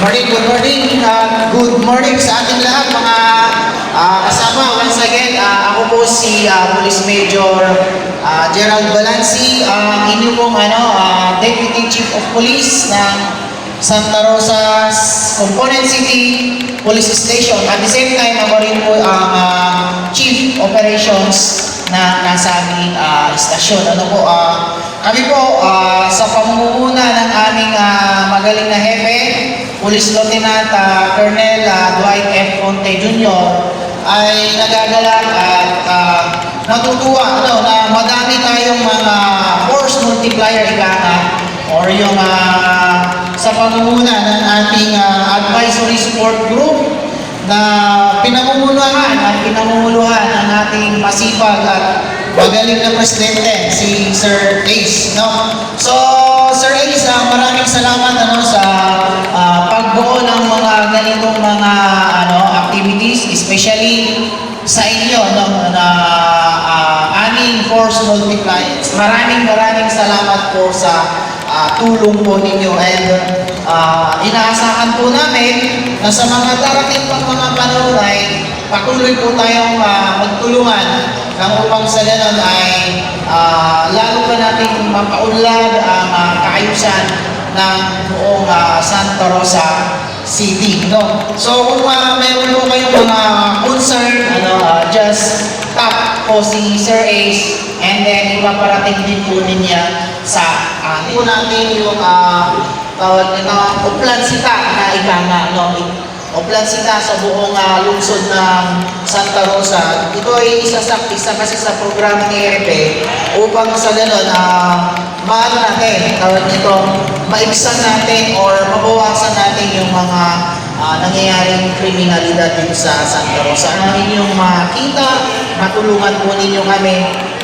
morning, good morning, uh, good morning sa ating lahat mga ah, kasama. Once again, ah, ako po si ah, Police Major ah, Gerald Balansi, ang inyong pong ano, ah, Deputy Chief of Police ng Santa Rosa Component City Police Station. At the same time, ako rin po ang ah, Chief Operations na nasa aming ah, istasyon. Ano po, ah, kami po ah, sa pamumuno ng aming ah, magaling na hepe, Police Lieutenant Colonel Dwight F. Conte Jr. ay nagagalak at ah, natutuwa ano, na madami tayong mga force multiplier ika nga, or yung ah, sa pamumuno ng ating ah, advisory support group na pinamumuluhan at pinamumuluhan ng ating masipag at magaling na presidente, si Sir Ace. No? So, Sir Ace, ah, maraming salamat ano, sa especially sa inyo, no, na ah, aming force multipliers. Maraming maraming salamat po sa ah, tulong po ninyo and ah, inaasahan po namin na sa mga darating pang mga panahon ay patuloy po tayong ah, magtulungan nang upang sa ganon ay ah, lalo pa nating mapaunlad ang ah, kaayusan ng buong ah, Santa Rosa City. No? So kung uh, mayroon po kayong si Sir Ace and then ipaparating din po niya sa uh, po natin yung uh, tawag na uplan sita na ika nga, no? Uplan sita sa buong ah, lungsod ng Santa Rosa. Ito ay isa sa kasi sa programa ni ERP upang sa ganun, ah, maano natin, tawag nito, maibsan natin or mabawasan natin yung mga ah, nangyayaring kriminalidad dito sa Santa Rosa. Ano inyong makita, matulungan po ninyo kami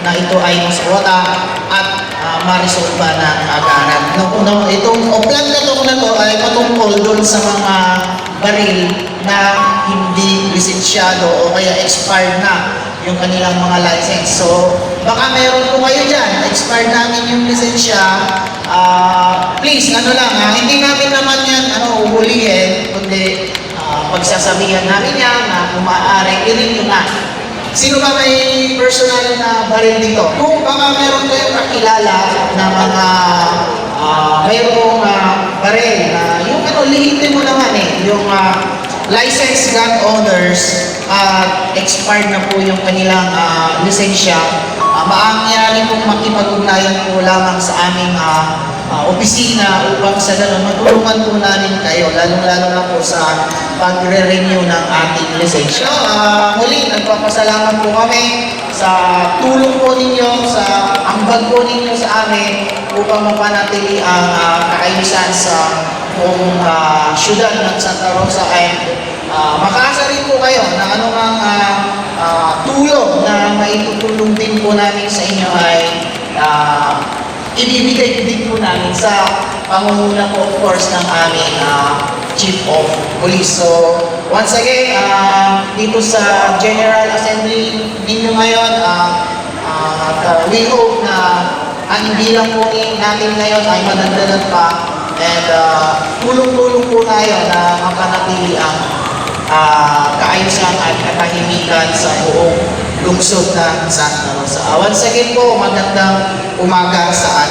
na ito ay masawata at uh, marisolba ng agad. No, no, itong plan na to na to ay patungkol doon sa mga baril na hindi lisensyado o kaya expired na yung kanilang mga license. So, baka meron po kayo dyan, expired namin yung lisensya, ah, please, ano lang, ah, hindi namin naman yan, ano, uhulihin, ah, pagsasabihan namin yan na maaari, i-renew na. Sino ba may personal na baril dito? Kung baka meron kayong kakilala na mga ah, mayroong ah, baril na yung ano, lihitin mo naman eh, yung ah, licensed gun owners at expired na po yung kanilang ah, lisensya, uh, maaari pong makipag-ugnayan po lamang sa aming ah, ah, opisina upang sa ganun matulungan po namin kayo, lalong-lalo na po sa pagre-renew ng ating lisensya. Ah, muli, nagpapasalamat po kami sa tulong po ninyo, sa ambag po ninyo sa amin upang mapanatili ang ah, kaayusan sa buong ah, syudad ng Santa Rosa ay ah, makaasa rin po kayo na anumang ah, ah, tulong na maitutulong din po namin sa inyo ay ah, ibibigay din po namin sa pangunguna po of course ng aming ah, Chief of Police. So, once again, ah, dito sa General Assembly ninyo ngayon, at, ah, we hope na ang bilang po natin ngayon ay madagdagan pa and tulong-tulong po tayo na mapanatili ang ah, kaayusan at katahimikan sa buong lungsod ng Santa Rosa. Once again po, magandang umaga sa